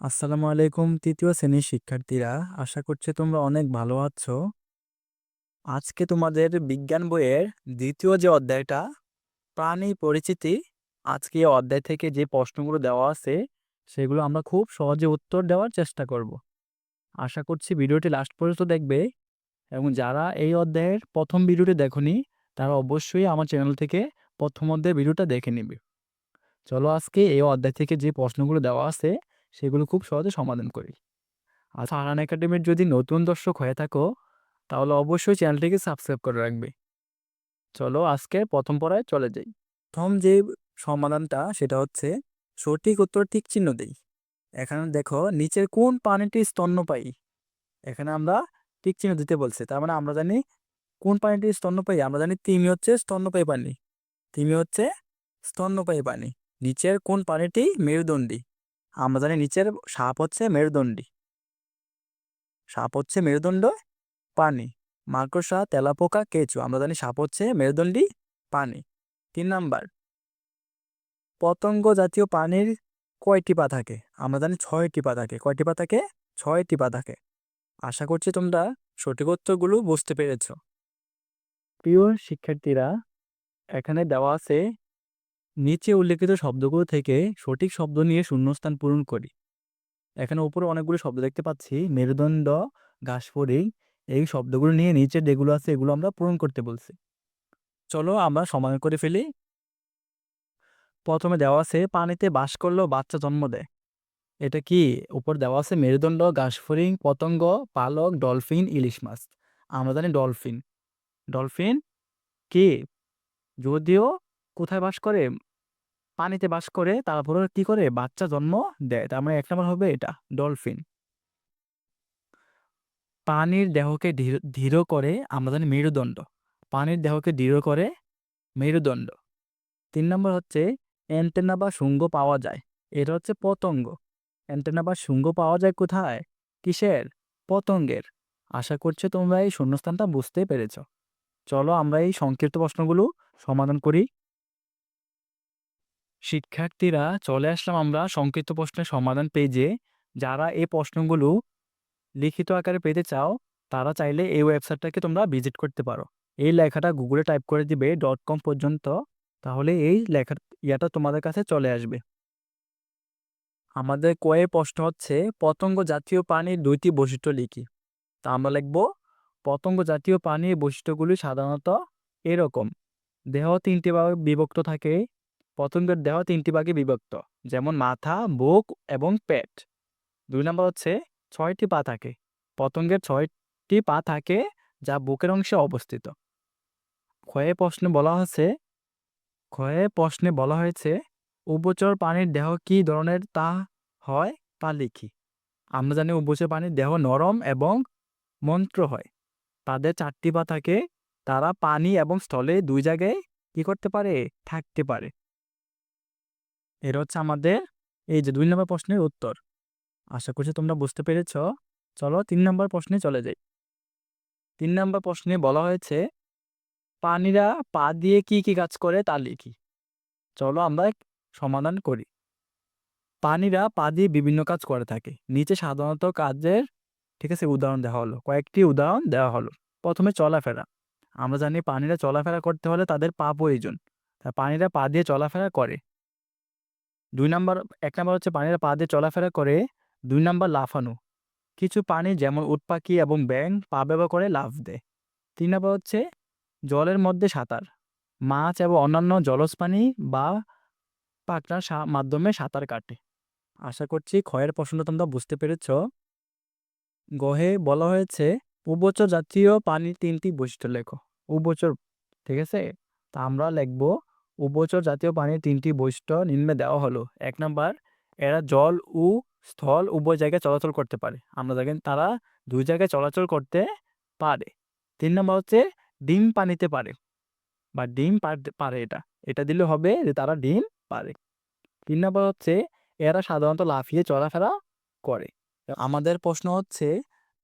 আসসালামু আলাইকুম তৃতীয় শ্রেণির শিক্ষার্থীরা, আশা করছি তোমরা অনেক ভালো আছো। আজকে তোমাদের বিজ্ঞান বইয়ের দ্বিতীয় যে অধ্যায়টা, প্রাণী পরিচিতি, আজকে এই অধ্যায় থেকে যে প্রশ্নগুলো দেওয়া আছে, সেগুলো আমরা খুব সহজে উত্তর দেওয়ার চেষ্টা করব। আশা করছি ভিডিওটি লাস্ট পর্যন্ত দেখবে, এবং যারা এই অধ্যায়ের প্রথম ভিডিওটি দেখনি, তারা অবশ্যই আমার চ্যানেল থেকে প্রথম অধ্যায়ের ভিডিওটা দেখে নিবে। চলো আজকে এই অধ্যায় থেকে যে প্রশ্নগুলো দেওয়া আছে সেগুলো খুব সহজে সমাধান করি। আর ফারহান একাডেমির যদি নতুন দর্শক হয়ে থাকো, তাহলে অবশ্যই চ্যানেলটিকে সাবস্ক্রাইব করে রাখবে। চলো আজকে প্রথম পড়ায় চলে যাই। প্রথম যে সমাধানটা, সেটা হচ্ছে সঠিক উত্তর ঠিক চিহ্ন দেই। এখানে দেখো নিচের কোন প্রাণীটি স্তন্যপায়ী? এখানে আমরা ঠিক চিহ্ন দিতে বলছে, তার মানে আমরা জানি কোন প্রাণীটি স্তন্যপায়ী? আমরা জানি তিমি হচ্ছে স্তন্যপায়ী প্রাণী তিমি হচ্ছে স্তন্যপায়ী প্রাণী নিচের কোন প্রাণীটি মেরুদণ্ডী? আমরা জানি নিচের সাপ হচ্ছে মেরুদণ্ডী। সাপ হচ্ছে মেরুদণ্ড, পানি। মাকড়সা, তেলাপোকা, কেঁচো। আমরা জানি সাপ হচ্ছে মেরুদণ্ডী, পানি। তিন নাম্বার। পতঙ্গ জাতীয় পানির কয়টি পা থাকে? আমরা জানি ছয়টি পা থাকে। কয়টি পা থাকে? ছয়টি পা থাকে। আশা করছি তোমরা সঠিক উত্তরগুলো বুঝতে পেরেছ। প্রিয় শিক্ষার্থীরা, এখানে দেওয়া আছে নিচে উল্লেখিত শব্দগুলো থেকে সঠিক শব্দ নিয়ে শূন্যস্থান পূরণ করি। এখানে উপরে অনেকগুলো শব্দ দেখতে পাচ্ছি, মেরুদণ্ড, ঘাসফড়িং, এই শব্দগুলো নিয়ে নিচে যেগুলো আছে এগুলো আমরা পূরণ করতে বলছি। চলো আমরা সমাধান করে ফেলি। প্রথমে দেওয়া আছে, পানিতে বাস করলেও বাচ্চা জন্ম দেয়। এটা কি? উপর দেওয়া আছে, মেরুদণ্ড, ঘাসফড়িং, পতঙ্গ, পালক, ডলফিন, ইলিশ মাছ। আমরা জানি ডলফিন। ডলফিন কি? যদিও কোথায় বাস করে? পানিতে বাস করে তারপরে কি করে? বাচ্চা জন্ম দেয়। তার মানে এক নম্বর হবে এটা, ডলফিন। পানির দেহকে ধীর ধীর করে আমরা জানি মেরুদণ্ড। পানির দেহকে দৃঢ় করে মেরুদণ্ড। তিন নম্বর হচ্ছে অ্যান্টেনা বা শুঙ্গ পাওয়া যায়। এটা হচ্ছে পতঙ্গ। অ্যান্টেনা বা শুঙ্গ পাওয়া যায় কোথায়? কিসের? পতঙ্গের। আশা করছি তোমরা এই শূন্যস্থানটা বুঝতে পেরেছ। চলো আমরা এই সংক্ষিপ্ত প্রশ্নগুলো সমাধান করি। শিক্ষার্থীরা চলে আসলাম আমরা সংক্ষিপ্ত প্রশ্নের সমাধান পেজে যারা এই প্রশ্নগুলো লিখিত আকারে পেতে চাও, তারা চাইলে এই ওয়েবসাইটটাকে তোমরা ভিজিট করতে পারো। এই লেখাটা গুগলে টাইপ করে দিবে. ডট কম পর্যন্ত, তাহলে এই লেখার ইয়াটা তোমাদের কাছে চলে আসবে। আমাদের কয়ে প্রশ্ন হচ্ছে, পতঙ্গ জাতীয় প্রাণীর দুইটি বৈশিষ্ট্য লিখি। তা আমরা লিখব, পতঙ্গ জাতীয় প্রাণীর বৈশিষ্ট্যগুলি সাধারণত এরকম। দেহ তিনটি ভাগে বিভক্ত থাকে পতঙ্গের দেহ তিনটি ভাগে বিভক্ত, যেমন মাথা, বুক এবং পেট। দুই নম্বর হচ্ছে ছয়টি পা থাকে। পতঙ্গের ছয়টি পা থাকে যা বুকের অংশে অবস্থিত। ক্ষয়ে প্রশ্নে বলা হয়েছে, ক্ষয়ে প্রশ্নে বলা হয়েছে, উভচর প্রাণীর দেহ কি ধরনের তা হয় তা লিখি। আমরা জানি উভচর প্রাণীর দেহ নরম এবং মন্ত্র হয়। তাদের চারটি পা থাকে। তারা পানি এবং স্থলে দুই জায়গায় কি করতে পারে? থাকতে পারে। এটা হচ্ছে আমাদের এই যে দুই নম্বর প্রশ্নের উত্তর। আশা করছি তোমরা বুঝতে পেরেছ। চলো তিন নম্বর প্রশ্নে চলে যাই। তিন নম্বর প্রশ্নে বলা হয়েছে, প্রাণীরা পা দিয়ে কি কি কাজ করে তা লিখি। চলো আমরা সমাধান করি। প্রাণীরা পা দিয়ে বিভিন্ন কাজ করে থাকে। নিচে সাধারণত কাজের, ঠিক আছে, উদাহরণ দেওয়া হলো। কয়েকটি উদাহরণ দেওয়া হলো। প্রথমে চলাফেরা। আমরা জানি প্রাণীরা চলাফেরা করতে হলে তাদের পা প্রয়োজন। তা প্রাণীরা পা দিয়ে চলাফেরা করে। দুই নাম্বার, এক নাম্বার হচ্ছে পানিরা পা দিয়ে চলাফেরা করে, দুই নাম্বার লাফানো। কিছু পানি যেমন উটপাখি এবং ব্যাং পা ব্যবহার করে লাফ দেয়। তিন নাম্বার হচ্ছে জলের মধ্যে সাঁতার। মাছ এবং অন্যান্য জলজ প্রাণী বা পাখনার মাধ্যমে সাঁতার কাটে। আশা করছি ক্ষয়ের প্রশ্নটা তোমরা বুঝতে পেরেছ। গহে বলা হয়েছে, উভচর জাতীয় পানির তিনটি বৈশিষ্ট্য লেখো। উভচর, ঠিক আছে? তা আমরা লিখব উভচর জাতীয় পানির তিনটি বৈশিষ্ট্য নিম্নে দেওয়া হলো। এক নাম্বার, এরা জল ও স্থল উভয় জায়গায় চলাচল করতে পারে। আমরা দেখেন তারা দুই জায়গায় চলাচল করতে পারে। তিন নাম্বার হচ্ছে, ডিম পানিতে পারে বা ডিম পারে এটা। এটা দিলে হবে যে তারা ডিম পারে। তিন নাম্বার হচ্ছে, এরা সাধারণত লাফিয়ে চলাফেরা করে। আমাদের প্রশ্ন হচ্ছে,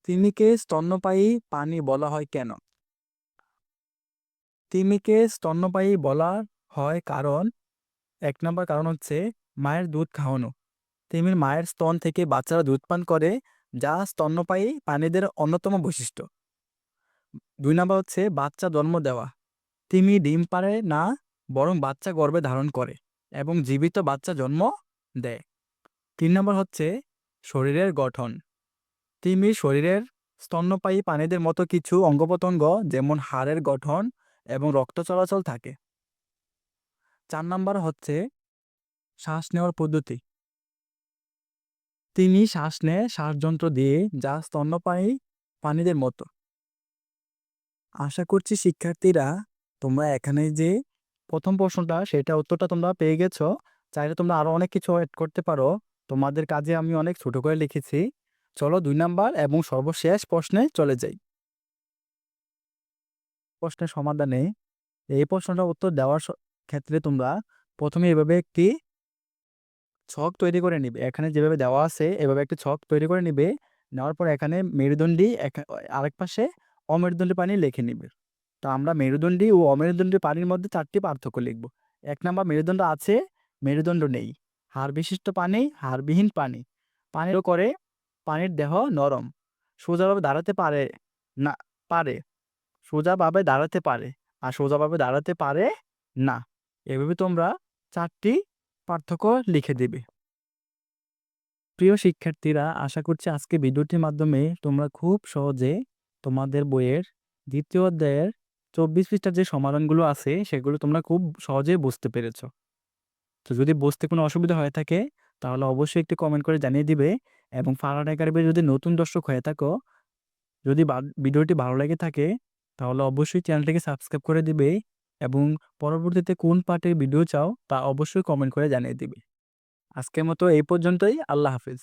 তিমিকে স্তন্যপায়ী পানি বলা হয় কেন? তিমিকে স্তন্যপায়ী বলা হয় কারণ, এক নম্বর কারণ হচ্ছে মায়ের দুধ খাওয়ানো। তিমির মায়ের স্তন থেকে বাচ্চারা দুধ পান করে, যা স্তন্যপায়ী প্রাণীদের অন্যতম বৈশিষ্ট্য। দুই নম্বর হচ্ছে বাচ্চা জন্ম দেওয়া। তিমি ডিম পারে না, বরং বাচ্চা গর্ভে ধারণ করে এবং জীবিত বাচ্চা জন্ম দেয়। তিন নম্বর হচ্ছে শরীরের গঠন। তিমির শরীরের স্তন্যপায়ী প্রাণীদের মতো কিছু অঙ্গপ্রত্যঙ্গ, যেমন হাড়ের গঠন এবং রক্ত চলাচল থাকে। চার নাম্বার হচ্ছে শ্বাস নেওয়ার পদ্ধতি। তিনি শ্বাস নেয় শ্বাসযন্ত্র দিয়ে যা স্তন্যপায়ী প্রাণীদের মতো। আশা করছি শিক্ষার্থীরা, তোমরা এখানে যে প্রথম প্রশ্নটা, সেটা উত্তরটা তোমরা পেয়ে গেছো। চাইলে তোমরা আরও অনেক কিছু অ্যাড করতে পারো। তোমাদের কাজে আমি অনেক ছোট করে লিখেছি। চলো দুই নাম্বার এবং সর্বশেষ প্রশ্নে চলে যাই। প্রশ্নের সমাধানে এই প্রশ্নটা উত্তর দেওয়ার ক্ষেত্রে তোমরা প্রথমে এভাবে একটি ছক তৈরি করে নিবে। এখানে যেভাবে দেওয়া আছে, এভাবে একটি ছক তৈরি করে নিবে। নেওয়ার পর এখানে মেরুদণ্ডী আরেক পাশে অমেরুদণ্ডী পানি লিখে নিবে। তো আমরা মেরুদণ্ডী ও অমেরুদণ্ডী পানির মধ্যে চারটি পার্থক্য লিখব। এক নাম্বার মেরুদণ্ড আছে, মেরুদণ্ড নেই। হাড় বিশিষ্ট পানি, হাড়বিহীন পানি। পানির করে পানির দেহ নরম। সোজাভাবে দাঁড়াতে পারে না, পারে। সোজাভাবে দাঁড়াতে পারে, আর সোজাভাবে দাঁড়াতে পারে না। এভাবে তোমরা চারটি পার্থক্য লিখে দিবে। প্রিয় শিক্ষার্থীরা, আশা করছি আজকে ভিডিওটির মাধ্যমে তোমরা খুব সহজে তোমাদের বইয়ের দ্বিতীয় অধ্যায়ের চব্বিশ পৃষ্ঠার যে সমাধানগুলো আছে, সেগুলো তোমরা খুব সহজেই বুঝতে পেরেছ। তো যদি বুঝতে কোনো অসুবিধা হয়ে থাকে, তাহলে অবশ্যই একটি কমেন্ট করে জানিয়ে দিবে এবং ফারাড একাডেমির যদি নতুন দর্শক হয়ে থাকো, যদি ভিডিওটি ভালো লেগে থাকে, তাহলে অবশ্যই চ্যানেলটিকে সাবস্ক্রাইব করে দিবে এবং পরবর্তীতে কোন পার্টের ভিডিও চাও তা অবশ্যই কমেন্ট করে জানিয়ে দিবে। আজকের মতো এই পর্যন্তই, আল্লাহ হাফিজ।